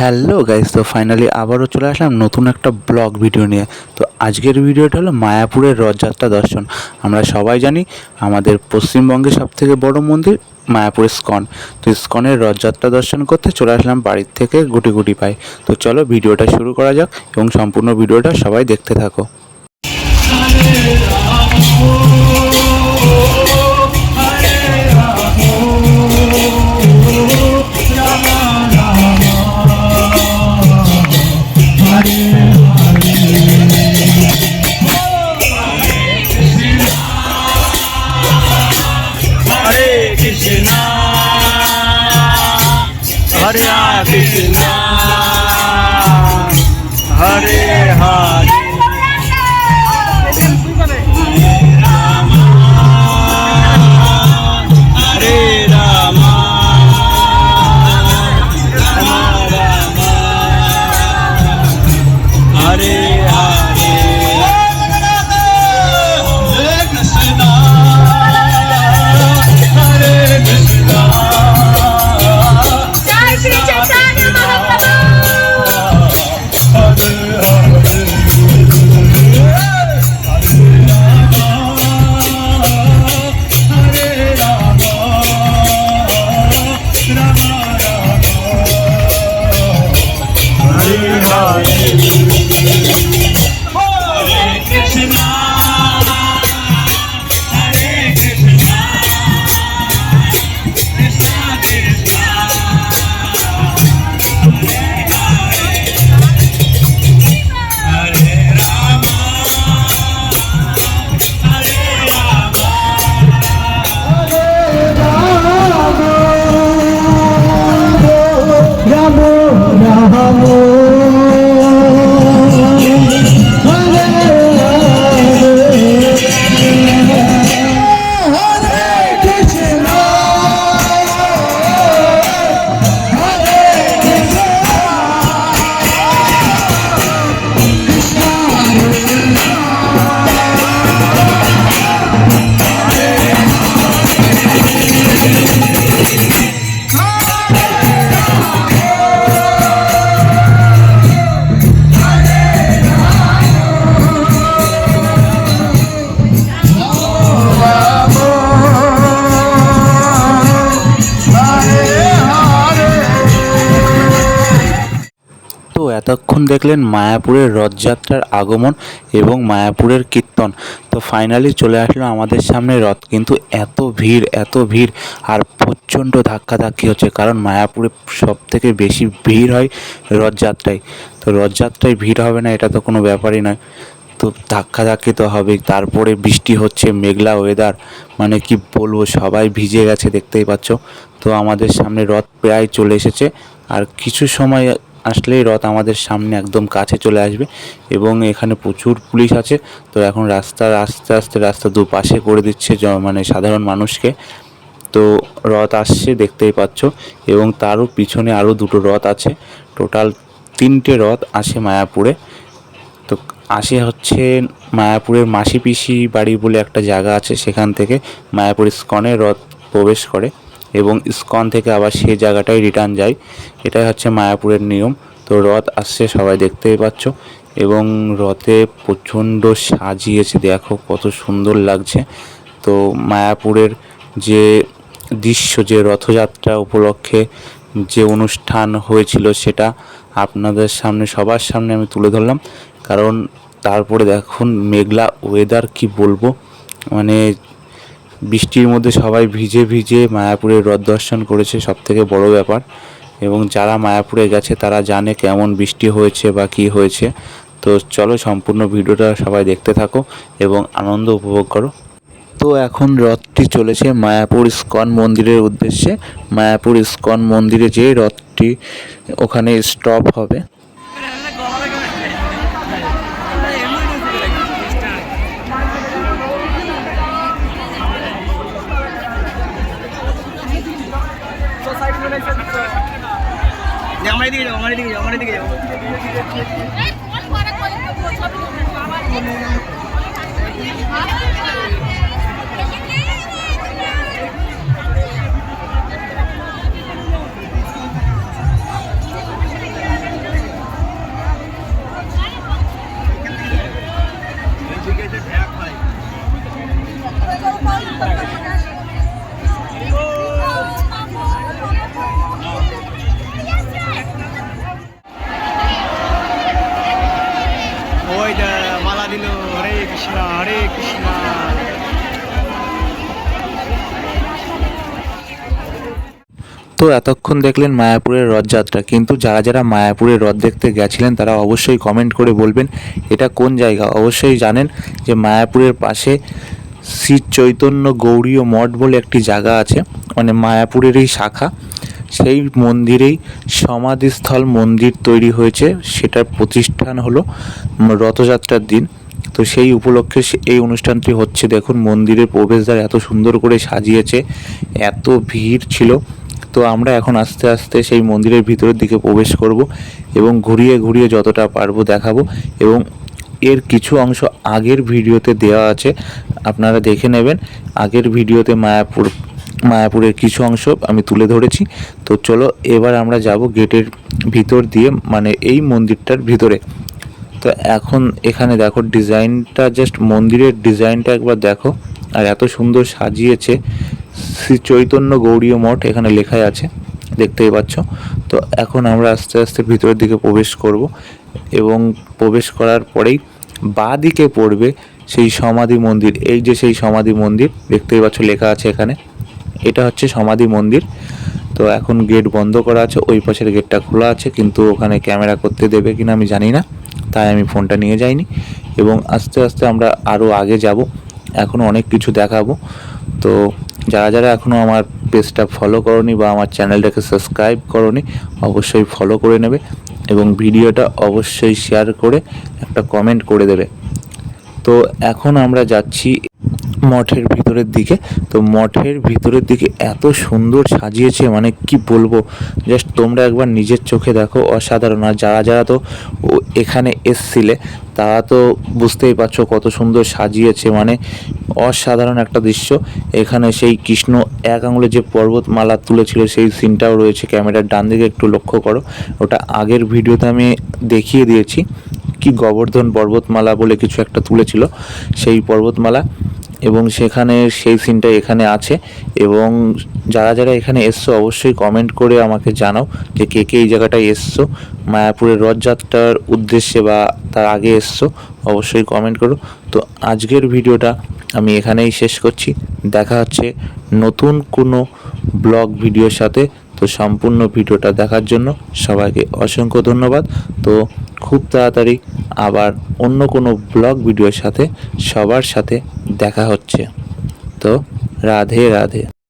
Hello guys, তো finally আবারও চলে আসলাম নতুন একটা ব্লগ ভিডিও নিয়ে। তো আজকের ভিডিওটা হলো মায়াপুরের রথযাত্রা দর্শন। আমরা সবাই জানি আমাদের পশ্চিমবঙ্গের সব থেকে বড় মন্দির মায়াপুর স্কন তো ইস্কনের রথযাত্রা দর্শন করতে চলে আসলাম বাড়ির থেকে গুটি গুটি পাই তো চলো ভিডিওটা শুরু করা যাক এবং সম্পূর্ণ ভিডিওটা সবাই দেখতে থাকো। এতক্ষণ দেখলেন মায়াপুরের রথযাত্রার আগমন এবং মায়াপুরের কীর্তন। তো ফাইনালি চলে আসলো আমাদের সামনে রথ। কিন্তু এত ভিড় এত ভিড় আর প্রচণ্ড ধাক্কাধাক্কি হচ্ছে কারণ মায়াপুরে সব থেকে বেশি ভিড় হয় রথযাত্রায়। তো রথযাত্রায় ভিড় হবে না, এটা তো কোনো ব্যাপারই নয়। তো ধাক্কাধাক্কি তো হবেই। তারপরে বৃষ্টি হচ্ছে, মেঘলা ওয়েদার মানে কি বলব, সবাই ভিজে গেছে, দেখতেই পাচ্ছ। তো আমাদের সামনে রথ প্রায় চলে এসেছে। আর কিছু সময় আসলেই রথ আমাদের সামনে একদম কাছে চলে আসবে এবং এখানে প্রচুর পুলিশ আছে। তো এখন রাস্তা আস্তে আস্তে রাস্তা দুপাশে করে দিচ্ছে মানে সাধারণ মানুষকে। তো রথ আসছে, দেখতেই পাচ্ছ। এবং তারও পিছনে আরও দুটো রথ আছে। টোটাল তিনটে রথ আসে মায়াপুরে। তো আসে হচ্ছে মায়াপুরের মাসি পিসি বাড়ি বলে একটা জায়গা আছে সেখান থেকে মায়াপুর স্কনে রথ প্রবেশ করে। এবং ইস্কন থেকে আবার সেই জায়গাটায় রিটার্ন যায়। এটাই হচ্ছে মায়াপুরের নিয়ম। তো রথ আসছে, সবাই দেখতেই পাচ্ছ। এবং রথে প্রচণ্ড সাজিয়েছে, দেখো কত সুন্দর লাগছে। তো মায়াপুরের যে দৃশ্য, যে রথযাত্রা উপলক্ষে যে অনুষ্ঠান হয়েছিল, সেটা আপনাদের সামনে, সবার সামনে আমি তুলে ধরলাম। কারণ তারপরে দেখুন, মেঘলা ওয়েদার কি বলব? মানে বৃষ্টির মধ্যে সবাই ভিজে ভিজে মায়াপুরের রথ দর্শন করেছে সব থেকে বড় ব্যাপার। এবং যারা মায়াপুরে গেছে, তারা জানে কেমন বৃষ্টি হয়েছে বা কী হয়েছে। তো চলো সম্পূর্ণ ভিডিওটা সবাই দেখতে থাকো এবং আনন্দ উপভোগ করো। তো এখন রথটি চলেছে মায়াপুর ইস্কন মন্দিরের উদ্দেশ্যে। মায়াপুর ইস্কন মন্দিরে যে রথটি ওখানে স্টপ হবে আমার দিকে যাও আমার দিকে যাও আমার দিকে যাও। তো এতক্ষণ দেখলেন মায়াপুরের রথযাত্রা। কিন্তু যারা যারা মায়াপুরের রথ দেখতে গেছিলেন, তারা অবশ্যই কমেন্ট করে বলবেন এটা কোন জায়গা। অবশ্যই জানেন যে মায়াপুরের পাশে শ্রী চৈতন্য গৌরীয় মঠ বলে একটি জায়গা আছে মানে মায়াপুরেরই শাখা। সেই মন্দিরেই সমাধিস্থল মন্দির তৈরি হয়েছে, সেটার প্রতিষ্ঠান হলো রথযাত্রার দিন। তো সেই উপলক্ষে এই অনুষ্ঠানটি হচ্ছে। দেখুন, মন্দিরের প্রবেশদ্বার এত সুন্দর করে সাজিয়েছে, এত ভিড় ছিল। তো আমরা এখন আস্তে আস্তে সেই মন্দিরের ভিতরের দিকে প্রবেশ করব এবং ঘুরিয়ে ঘুরিয়ে যতটা পারব দেখাবো এবং এর কিছু অংশ আগের ভিডিওতে দেওয়া আছে। আপনারা দেখে নেবেন। আগের ভিডিওতে মায়াপুর, মায়াপুরের কিছু অংশ আমি তুলে ধরেছি। তো চলো এবার আমরা যাব গেটের ভিতর দিয়ে মানে এই মন্দিরটার ভিতরে। তো এখন এখানে দেখো ডিজাইনটা, জাস্ট মন্দিরের ডিজাইনটা একবার দেখো। আর এত সুন্দর সাজিয়েছে। শ্রী চৈতন্য গৌরীয় মঠ এখানে লেখাই আছে, দেখতেই পাচ্ছ। তো এখন আমরা আস্তে আস্তে ভিতরের দিকে প্রবেশ করব এবং প্রবেশ করার পরেই বাঁ দিকে পড়বে সেই সমাধি মন্দির। এই যে সেই সমাধি মন্দির, দেখতেই পাচ্ছ লেখা আছে এখানে। এটা হচ্ছে সমাধি মন্দির। তো এখন গেট বন্ধ করা আছে, ওই পাশের গেটটা খোলা আছে, কিন্তু ওখানে ক্যামেরা করতে দেবে কিনা আমি জানি না, তাই আমি ফোনটা নিয়ে যাইনি। এবং আস্তে আস্তে আমরা আরও আগে যাব এখনও অনেক কিছু দেখাবো। তো যারা যারা এখনও আমার পেজটা ফলো করনি বা আমার চ্যানেলটাকে সাবস্ক্রাইব করনি, অবশ্যই ফলো করে নেবে এবং ভিডিওটা অবশ্যই শেয়ার করে একটা কমেন্ট করে দেবে। তো এখন আমরা যাচ্ছি মঠের ভিতরের দিকে। তো মঠের ভিতরের দিকে এত সুন্দর সাজিয়েছে মানে কি বলব? জাস্ট তোমরা একবার নিজের চোখে দেখো, অসাধারণ। আর যারা যারা তো এখানে এসছিলে, তারা তো বুঝতেই পারছ কত সুন্দর সাজিয়েছে মানে অসাধারণ একটা দৃশ্য। এখানে সেই কৃষ্ণ এক আঙুলে যে পর্বতমালা তুলেছিল, সেই সিনটাও রয়েছে ক্যামেরার ডান দিকে, একটু লক্ষ্য করো। ওটা আগের ভিডিওতে আমি দেখিয়ে দিয়েছি। কি গোবর্ধন পর্বতমালা বলে কিছু একটা তুলেছিল, সেই পর্বতমালা। এবং সেখানে সেই সিনটা এখানে আছে এবং যারা যারা এখানে এসছো অবশ্যই কমেন্ট করে আমাকে জানাও যে কে কে এই জায়গাটায় এসছো, মায়াপুরের রথযাত্রার উদ্দেশ্যে বা তার আগে এসছো, অবশ্যই কমেন্ট করো। তো আজকের ভিডিওটা আমি এখানেই শেষ করছি। দেখা হচ্ছে নতুন কোনো ব্লগ ভিডিওর সাথে। তো সম্পূর্ণ ভিডিওটা দেখার জন্য সবাইকে অসংখ্য ধন্যবাদ। তো খুব তাড়াতাড়ি আবার অন্য কোনো ব্লগ ভিডিওর সাথে সবার সাথে দেখা হচ্ছে। তো রাধে রাধে।